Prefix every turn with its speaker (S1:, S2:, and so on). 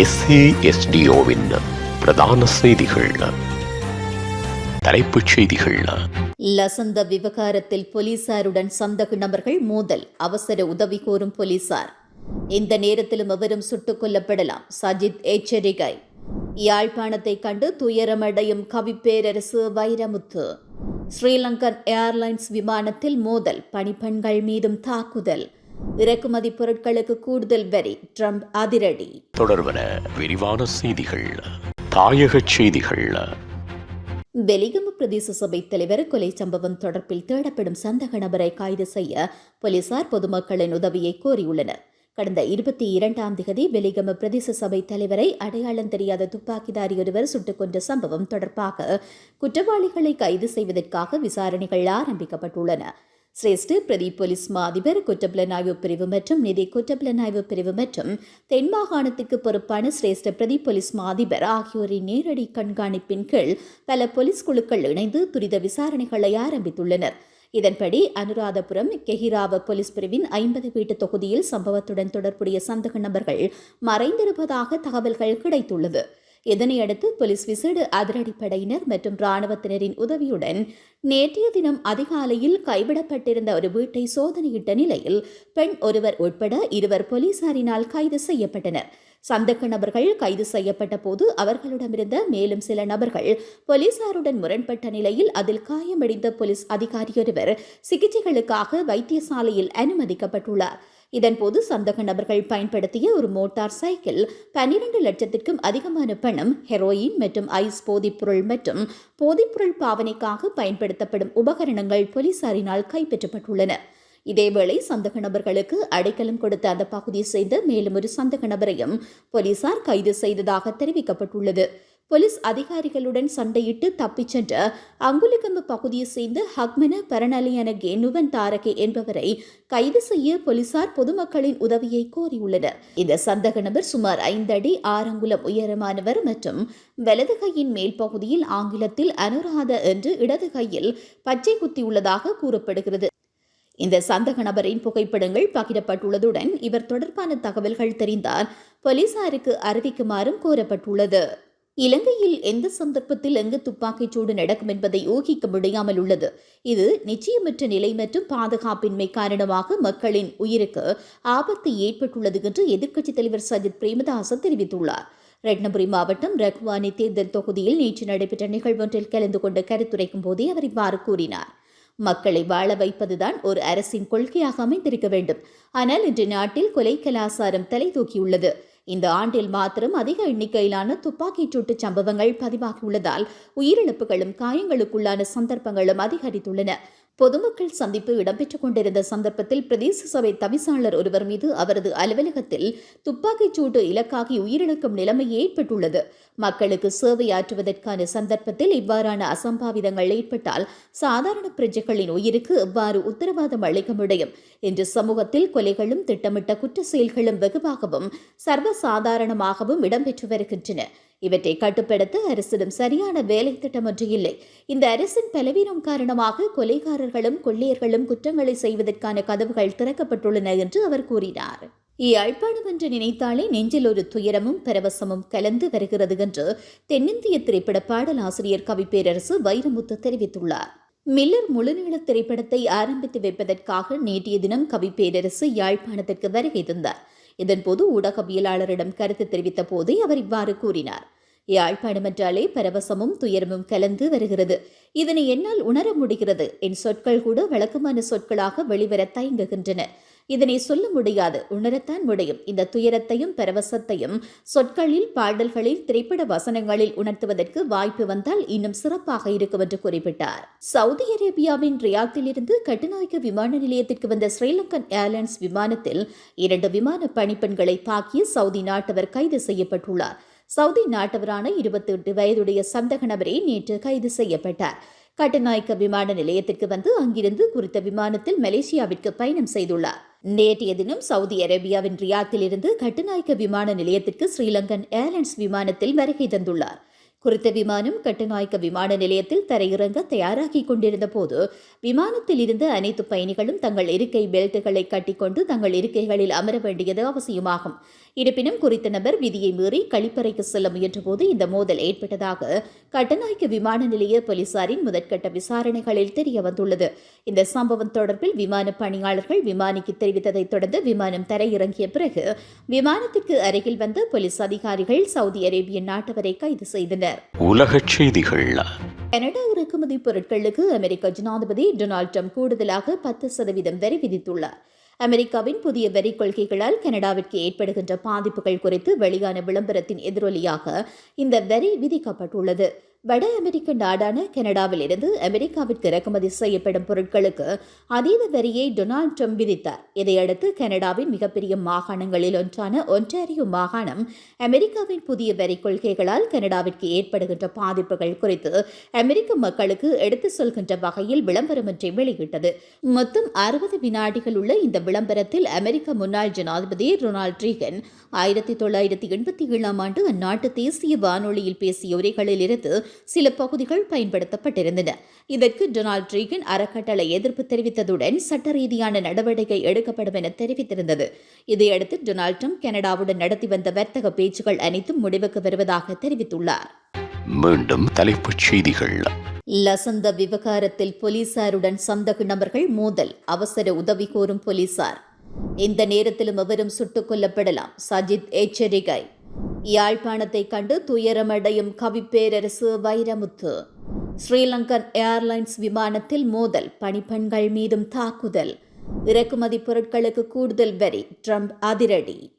S1: எஸ்ஏஎஸ்டிஓவின் பிரதான செய்திகள். தலைப்புச் செய்திகள்.
S2: லசந்த விவகாரத்தில் போலீசாருடன் சந்தக நபர்கள் மோதல் அவசர உதவி கோரும் போலீசார். இந்த நேரத்திலும் எவரும் சுட்டுக் கொல்லப்படலாம் சஜித் எச்சரிக்கை. யாழ்ப்பாணத்தை கண்டு துயரமடையும் கவிப்பேரரசு வைரமுத்து. ஸ்ரீலங்கன் ஏர்லைன்ஸ் விமானத்தில் மோதல் பணிப்பெண்கள் மீதும் தாக்குதல். இறக்குமதி பொருட்களுக்கு கூடுதல் வரி ட்ரம்ப் அதிரடி.
S1: தொடர்வன விரிவான செய்திகள் தாயகச் செய்திகள்.
S2: வெலிகம பிரதேச சபை தலைவர் கொலை சம்பவம் தொடர்பில் தேடப்படும் சந்தக நபரை கைது செய்ய போலீசார் பொதுமக்களின் உதவியை கோரியுள்ளனர். கடந்த இருபத்தி இரண்டாம் திகதி வெலிகம பிரதேச சபை தலைவரை அடையாளம் தெரியாத துப்பாக்கிதாரி ஒருவர் சுட்டுக் கொன்ற சம்பவம் தொடர்பாக குற்றவாளிகளை கைது செய்வதற்காக விசாரணைகள் ஆரம்பிக்கப்பட்டுள்ளன. சிரேஷ்ட பிரதி போலீஸ் மா அதிபர் குற்றப்புலனாய்வு பிரிவு மற்றும் நிதி குற்றப்புலனாய்வு பிரிவு மற்றும் தென் மாகாணத்துக்கு பொறுப்பான சிரேஷ்ட பிரதி போலீஸ் மா அதிபர் ஆகியோரின் நேரடி கண்காணிப்பின் கீழ் பல போலீஸ் குழுக்கள் இணைந்து துரித விசாரணைகளை ஆரம்பித்துள்ளனர். இதன்படி அனுராதபுரம் கெஹிராவ போலீஸ் பிரிவின் ஐம்பது வீட்டு தொகுதியில் சம்பவத்துடன் தொடர்புடைய சந்தக நபர்கள் மறைந்திருப்பதாக தகவல்கள் கிடைத்துள்ளது. இதனையடுத்து போலீஸ் விசேட அதிரடிப்படையினர் மற்றும் இராணுவத்தினரின் உதவியுடன் நேற்றைய தினம் அதிகாலையில் கைவிடப்பட்டிருந்த ஒரு வீட்டை சோதனையிட்ட நிலையில் பெண் ஒருவர் உட்பட இருவர் போலீசாரினால் கைது செய்யப்பட்டனர். சந்தக்க நபர்கள் கைது செய்யப்பட்ட போது அவர்களிடமிருந்த மேலும் சில நபர்கள் போலீசாருடன் முரண்பட்ட நிலையில் அதில் காயமடைந்த போலீஸ் அதிகாரியொருவர் சிகிச்சைகளுக்காக வைத்தியசாலையில் அனுமதிக்கப்பட்டுள்ளார். இதன்போது சந்தக நபர்கள் பயன்படுத்திய ஒரு மோட்டார் சைக்கிள் பன்னிரண்டு லட்சத்திற்கும் அதிகமான பணம் ஹெரோயின் மற்றும் ஐஸ் போதைப்பொருள் மற்றும் போதைப்பொருள் பாவனைக்காக பயன்படுத்தப்படும் உபகரணங்கள் போலீசாரினால் கைப்பற்றப்பட்டுள்ளன. இதேவேளை சந்தக நபர்களுக்கு அடைக்கலம் கொடுத்த அந்த பகுதியை சேர்ந்த மேலும் ஒரு சந்தக நபரையும் போலீசார் கைது செய்ததாக தெரிவிக்கப்பட்டுள்ளது. போலீஸ் அதிகாரிகளுடன் சண்டையிட்டு தப்பிச் சென்ற அங்குலிகம்பு பகுதியை சேர்ந்த ஹக்மன பரணலியன கேனுவன் தாரகே என்பவரை கைது செய்ய போலீசார் பொதுமக்களின் உதவியை கோரியுள்ளனர். இந்த சந்தக நபர் சுமார் ஐந்து அடி ஆறங்குலம் உயரமானவர் மற்றும் வலது கையின் மேல் பகுதியில் ஆங்கிலத்தில் அனுராத என்று இடது கையில் பச்சை குத்தியுள்ளதாக கூறப்படுகிறது. இந்த சந்தக நபரின் புகைப்படங்கள் பகிரப்பட்டுள்ளதுடன் இவர் தொடர்பான தகவல்கள் தெரிந்தால் போலீசாருக்கு அறிவிக்குமாறும் கோரப்பட்டுள்ளது. இலங்கையில் எந்த சந்தர்ப்பத்தில் எங்கு துப்பாக்கிச் சூடு நடக்கும் என்பதை ஊகிக்க முடியாமல் உள்ளது. இது நிச்சயமற்ற நிலை மற்றும் பாதுகாப்பின்மை காரணமாக மக்களின் உயிருக்கு ஆபத்து ஏற்பட்டுள்ளது என்று எதிர்க்கட்சித் தலைவர் சஜித் பிரேமதாச தெரிவித்துள்ளார். ரெட்னபுரி மாவட்டம் ரக்வானி தேர்தல் தொகுதியில் நேற்று நடைபெற்ற நிகழ்வொன்றில் கலந்து கொண்டு கருத்துரைக்கும் போதே அவர் இவ்வாறு கூறினார். மக்களை வாழ வைப்பதுதான் ஒரு அரசின் கொள்கையாக அமைந்திருக்க வேண்டும். ஆனால் இன்று நாட்டில் கொலை கலாசாரம் தலை தூக்கியுள்ளது. இந்த ஆண்டில் மாத்திரம் அதிக எண்ணிக்கையிலான துப்பாக்கிச் சூட்டு சம்பவங்கள் பதிவாகியுள்ளதால் உயிரிழப்புகளும் காயங்களுக்குள்ளான சந்தர்ப்பங்களும் அதிகரித்துள்ளன. பொதுமக்கள் சந்திப்பு இடம்பெற்றுக் கொண்டிருந்த சந்தர்ப்பத்தில் பிரதேச சபை தவிசாளர் ஒருவர் மீது அவரது அலுவலகத்தில் துப்பாக்கிச் சூட்டு இலக்காகி உயிரிழக்கும் நிலைமை ஏற்பட்டுள்ளது. மக்களுக்கு சேவையாற்றுவதற்கான சந்தர்ப்பத்தில் இவ்வாறான அசம்பாவிதங்கள் ஏற்பட்டால் சாதாரண பிரஜைகளின் உயிருக்கு எவ்வாறு உத்தரவாதம் அளிக்க முடியும்? என்று சமூகத்தில் கொலைகளும் திட்டமிட்ட குற்ற செயல்களும் வெகுவாகவும் சர்வசாதாரணமாகவும் இடம்பெற்று வருகின்றன. இவற்றை கட்டுப்படுத்த அரசிடம் சரியான வேலை திட்டம் ஒன்று இல்லை. இந்த அரசின் பலவீனம் காரணமாக கொலைகாரர்களும் கொள்ளையர்களும் குற்றங்களை செய்வதற்கான கதவுகள் திறக்கப்பட்டுள்ளன என்று அவர் கூறினார். யாழ்ப்பாணம் என்று நினைத்தாலே நெஞ்சில் ஒரு துயரமும் பரவசமும் கலந்து வருகிறது என்று தென்னிந்திய திரைப்பட பாடலாசிரியர் கவிப்பேரரசு வைரமுத்து தெரிவித்துள்ளார். மில்லர் முழுநீள திரைப்படத்தை ஆரம்பித்து வைப்பதற்காக நேற்றைய தினம் கவிப்பேரரசு யாழ்ப்பாணத்திற்கு வருகை தந்தார். இதன்போது ஊடகவியலாளரிடம் கருத்து தெரிவித்த போதே அவர் இவ்வாறு கூறினார். யாழ்ப்பாணம் என்றாலே பரவசமும் துயரமும் கலந்து வருகிறது. இதனை என்னால் உணர முடிகிறது. என் சொற்கள் கூட வழக்கமான சொற்களாக வெளிவர தயங்குகின்றன. இதனை சொல்ல முடியாது. உணரத்தான் முடியும். இந்த துயரத்தையும் பரவசத்தையும் சொற்களில் பாடல்களில் திரைப்பட வசனங்களில் உணர்த்துவதற்கு வாய்ப்பு வந்தால் இன்னும் சிறப்பாக இருக்கும் என்று குறிப்பிட்டார். சவுதி அரேபியாவின் ரியாத்திலிருந்து கட்டுநாயக்க விமான நிலையத்திற்கு வந்த ஸ்ரீலங்கன் ஏர்லைன்ஸ் விமானத்தில் இரண்டு விமான பணிப்பெண்களை தாக்கிய சவுதி நாட்டவர் கைது செய்யப்பட்டுள்ளார். சவுதி நாட்டவரான இருபத்தி எட்டு வயதுடைய சந்தக நபரே நேற்று கைது செய்யப்பட்டார். கட்டுநாயக்க விமான நிலையத்திற்கு வந்து அங்கிருந்து குறித்த விமானத்தில் மலேசியாவிற்கு பயணம் செய்துள்ளார். நேற்றைய தினம் சவுதி அரேபியாவின் ரியாத்தில் இருந்து கட்டுநாயக்க விமான நிலையத்திற்கு ஸ்ரீலங்கன் ஏர்லைன்ஸ் விமானத்தில் வருகை தந்துள்ளார். குறித்த விமானம் கட்டுநாயக்க விமான நிலையத்தில் தரையிறங்க தயாராகிக் கொண்டிருந்த போது விமானத்தில் இருந்து அனைத்து பயணிகளும் தங்கள் இருக்கை பெல்ட்டுகளை கட்டிக்கொண்டு தங்கள் இருக்கைகளில் அமர வேண்டியது அவசியமாகும். இருப்பினும் குறித்த நபர் விதியை மீறி கழிப்பறைக்கு செல்ல முயன்றபோது இந்த மோதல் ஏற்பட்டதாக கட்டுநாயக்க விமான நிலைய போலீசாரின் முதற்கட்ட விசாரணைகளில் தெரிய வந்துள்ளது இந்த சம்பவம் தொடர்பில் விமான பணியாளர்கள் விமானிக்கு தெரிவித்ததைத் தொடர்ந்து விமானம் தரையிறங்கிய பிறகு விமானத்திற்கு அருகில் வந்த போலீஸ் அதிகாரிகள் சவுதி அரேபிய நாட்டவரை கைது செய்தனர்.
S1: உலகச் செய்திகள்.
S2: கனடா இறக்குமதி பொருட்களுக்கு அமெரிக்க ஜனாதிபதி டொனால்ட் ட்ரம்ப் கூடுதலாக பத்து சதவீதம் வரி விதித்துள்ளார். அமெரிக்காவின் புதிய வரி கொள்கைகளால் கனடாவிற்கு ஏற்படுகின்ற பாதிப்புகள் குறித்து வெளியான விளம்பரத்தின் எதிரொலியாக இந்த வரி விதிக்கப்பட்டுள்ளது. வட அமெரிக்க நாடான கனடாவில் இருந்து அமெரிக்காவிற்கு இறக்குமதி செய்யப்படும் பொருட்களுக்கு அதீத வரியை டொனால்ட் ட்ரம்ப் விதித்தார். இதையடுத்து கனடாவின் மிகப்பெரிய மாகாணங்களில் ஒன்றான ஒன்டாரியோ மாகாணம் அமெரிக்காவின் புதிய வரி கொள்கைகளால் கனடாவிற்கு ஏற்படுகின்ற பாதிப்புகள் குறித்து அமெரிக்க மக்களுக்கு எடுத்துச் சொல்கின்ற வகையில் விளம்பரம் ஒன்றை வெளியிட்டது. மொத்தம் அறுபது வினாடிகள் உள்ள இந்த விளம்பரத்தில் அமெரிக்க முன்னாள் ஜனாதிபதி ரொனால்ட் ரீகன் ஆயிரத்தி தொள்ளாயிரத்தி எண்பத்தி ஏழாம் ஆண்டு அந்நாட்டு தேசிய வானொலியில் பேசிய உரைகளில் இருந்து சில பகுதிகள் பயன்படுத்தப்பட்டிருந்தன. இதற்கு டொனால்ட் ரீகன் அறக்கட்டளை எதிர்ப்பு தெரிவித்ததுடன் சட்ட ரீதியான நடவடிக்கை எடுக்கப்படும் என தெரிவித்திருந்தது. இதையடுத்து டொனால்ட் ட்ரம்ப் கனடாவுடன் நடத்தி வந்த வர்த்தக பேச்சுக்கள் அனைத்தும் முடிவுக்கு வருவதாக தெரிவித்துள்ளார்.
S1: மீண்டும் தலைப்புச் செய்திகள்.
S2: லசந்த விவகாரத்தில் போலீசாருடன் சந்தக நபர்கள் மோதல் அவசர உதவி கோரும் போலீசார். இந்த நேரத்திலும் எவரும் சுட்டுக் கொல்லப்படலாம். சஜித் எச்சரிக்கை. யாழ்ப்பாணத்தை கண்டு துயரமடையும் கவிப்பேரரசு வைரமுத்து. ஸ்ரீலங்கன் ஏர்லைன்ஸ் விமானத்தில் மோதல் பணிப்பெண்கள் மீதும் தாக்குதல். இறக்குமதி பொருட்களுக்கு கூடுதல் வரி ட்ரம்ப் அதிரடி.